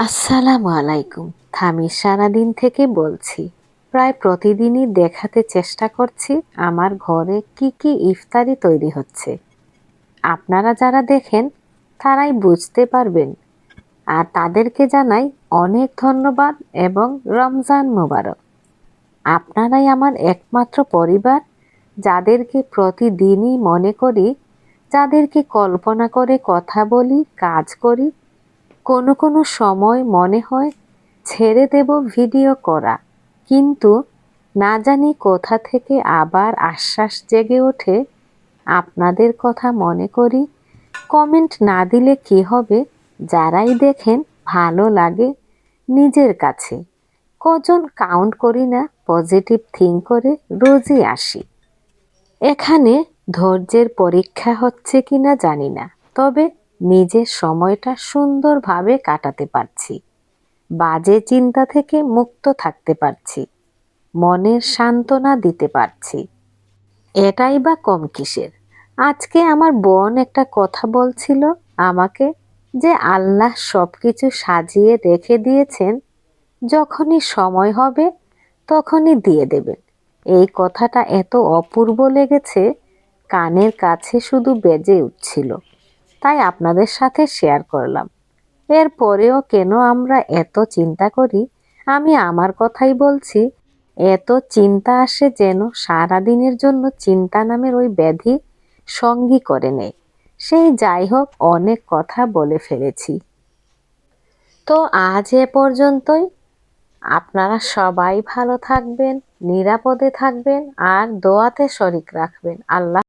আসসালামু আলাইকুম। আমি সারাদিন থেকে বলছি, প্রায় প্রতিদিনই দেখাতে চেষ্টা করছি আমার ঘরে কি কি ইফতারি তৈরি হচ্ছে। আপনারা যারা দেখেন, তারাই বুঝতে পারবেন। আর তাদেরকে জানাই অনেক ধন্যবাদ এবং রমজান মোবারক। আপনারাই আমার একমাত্র পরিবার, যাদেরকে প্রতিদিনই মনে করি, যাদেরকে কল্পনা করে কথা বলি, কাজ করি কোনো কোনো সময় মনে হয়, ছেড়ে দেব ভিডিও করা। কিন্তু না জানি কোথা থেকে আবার আশ্বাস জেগে ওঠে, আপনাদের কথা মনে করি, কমেন্ট না দিলে কি হবে, যারাই দেখেন ভালো লাগে নিজের কাছে। কজন কাউন্ট করি না, পজিটিভ থিঙ্ক করে রোজই আসি। এখানে ধৈর্যের পরীক্ষা হচ্ছে কিনা জানি না, তবে নিজের সময়টা সুন্দরভাবে কাটাতে পারছি। বাজে চিন্তা থেকে মুক্ত থাকতে পারছি। মনের সান্ত্বনা দিতে পারছি। এটাই বা কম কিসের? আজকে আমার বোন একটা কথা বলছিল আমাকে যে আল্লাহ সব কিছু সাজিয়ে রেখে দিয়েছেন, যখনই সময় হবে তখনই দিয়ে দেবেন। এই কথাটা এত অপূর্ব লেগেছে, কানের কাছে শুধু বেজে উঠছিল। তাই আপনাদের সাথে শেয়ার করলাম। এরপরেও কেন আমরা এত চিন্তা করি? আমি আমার কথাই বলছি, এত চিন্তা আসে যেন সারা দিনের জন্য চিন্তা নামের ওই ব্যাধি সঙ্গী করে নেয় সেই যাই হোক, অনেক কথা বলে ফেলেছি। তো আজ এ পর্যন্তই। আপনারা সবাই ভালো থাকবেন, নিরাপদে থাকবেন, আর দোয়াতে শরিক রাখবেন। আল্লাহ